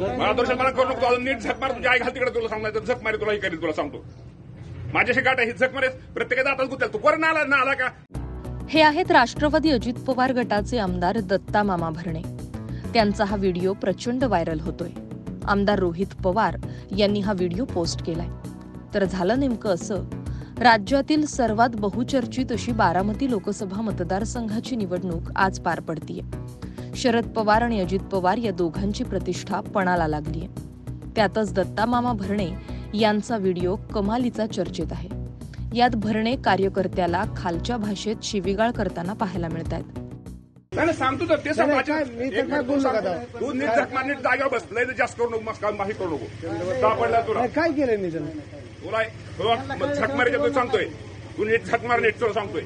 मला दर्शन मला करू नको अजून नीट झक मार तुझ्या आई घाल तिकडे तुला सांगणार झक मारे तुला ही करीन तुला सांगतो. माझ्याशी गाठ आहे, झक मारे प्रत्येकाचा आता गुतल तू कोण आला ना आला का? हे आहेत राष्ट्रवादी अजित पवार गटाचे आमदार दत्ता मामा भरणे. त्यांचा हा व्हिडिओ प्रचंड व्हायरल होतोय. आमदार रोहित पवार यांनी हा व्हिडिओ पोस्ट केलाय. तर झालं नेमकं असं राज्यातील सर्वात बहुचर्चित अशी बारामती लोकसभा मतदारसंघाची निवडणूक आज पार पडतीये. शरद पवार आणि अजित पवार या दोघांची प्रतिष्ठा पणाला लागलीय. त्यातच दत्ता मामा भरणे यांचा व्हिडिओ कमालीचा चर्चेत आहे. यात भरणे कार्यकर्त्याला खालच्या भाषेत शिवीगाळ करताना पाहायला मिळत आहेत नाही सांगतो तर ते नीट नीट जागेवर बस. लय जास्त करू नको माही करू नको. सापडला तुला. काय केलं मी तुला झक तू सांगतोय. तू नीट झक मार नीट तुला सांगतोय.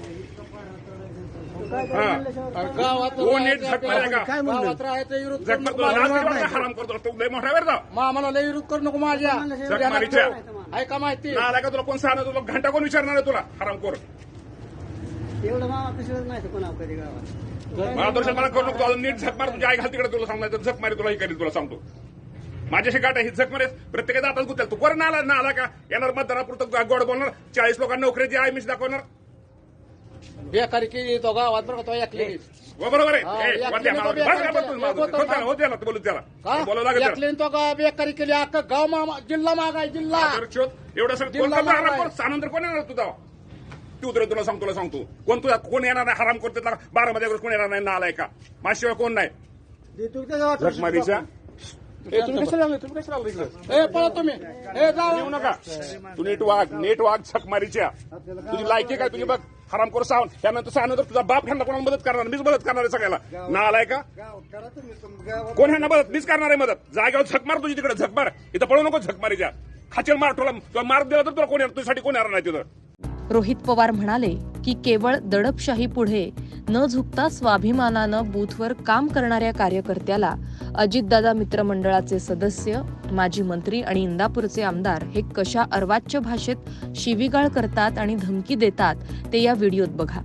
हा. नीट झक मारायला का? काय म्हणलं. गावात राहायचं विरोध झक मार तुला लाज वाटते हराम करतो. तू लय मोठा वेळ लय विरोध करू नको माझ्या. मारीच्या ऐका माहिती. ना आला का तुला कोण सांगणार? तुला घंटा कोण विचारणार आहे तुला? हराम कोर एवढं मामा पिशवत नाही कोणा कधी गावात? मला करू नको. अजून नीट झक मार तुझ्या आई घाल तिकडे तुला सांगणार झक मारी तुला ही तुला सांगतो. माझ्याशी गाठ आहे, ही झक मारे प्रत्येकाचा आता गुत्याल तू कोण आला ना आला का? येणार मतदारापुरतं गोड बोलणार. चाळीस लोकांना नोकरीची आई मिशी दाखवणार. बेकारी केली तो गावात बरं का तो ऐकली हो, बरोबर हा, आहे ए, या वरती आम्हाला- बस बस होतं त्याला, हो त्याला, बोलू त्याला बोलावं लागेल त्याला. ऐकली तो का बेकारी केली. अख्खा गाव मामा जिल्हा मागाय जिल्हा. तर शोध, एवढं सगळं कोण जिल्हा करणार? हराम मागाय. कर सानंतर कोण येणार तुझा? तू उतर तुला सांगतो तुला सांगतो. कोण तुझा कोण येणार नाही? हराम करतो बारा मध्ये कोण येणार नाही? नालाय का माझ्याशिवाय कोण नाही? जखमारीच्या ए, तुम्ही कशाला आले? तुम्ही कशाला आले इकडे? ए पळा तुम्ही. ए जाऊ येऊ नका. तू नीट वाघ नीट वाघ झकमारीच्या तुझी लायकी काय? तुझी बघ हराम करू सांग त्यानंतर सांगणार तुझा बाप ह्यांना कोणाला मदत करणार? मीच मदत करणार आहे सगळ्याला. ना आलाय का? गावात करा तुम्ही तुम- गावात कोण ह्यांना मदत? मीच करणार आहे मदत. जागेवर झक मार तुझी तिकडे झक मार. इथं पळू नको झक मारीच्या. खाचेल मार तुला. तुला मार दिला तर तुला कोण तुझ्यासाठी कोण येणार नाही तिथं? रोहित पवार म्हणाले की केवळ दडपशाही पुढे न झुकता स्वाभिमानानं बूथवर काम करणाऱ्या कार्यकर्त्याला अजितदादा मित्रमंडळाचे सदस्य माजी मंत्री आणि इंदापूरचे आमदार हे कशा अर्वाच्य भाषेत शिवीगाळ करतात आणि धमकी देतात ते या व्हिडिओत बघा.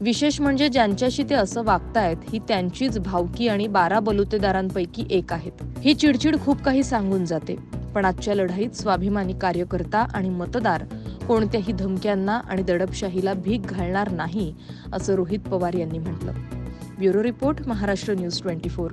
विशेष म्हणजे ज्यांच्याशी ते असं वागतायत ही त्यांचीच भावकी आणि बारा बलुतेदारांपैकी एक आहेत. ही चिडचिड खूप काही सांगून जाते. पण आजच्या लढाईत स्वाभिमानी कार्यकर्ता आणि मतदार कोणत्याही धमक्यांना आणि दडपशाहीला भीक घालणार नाही असं रोहित पवार यांनी म्हटलं. Bureau report Maharashtra news twenty four.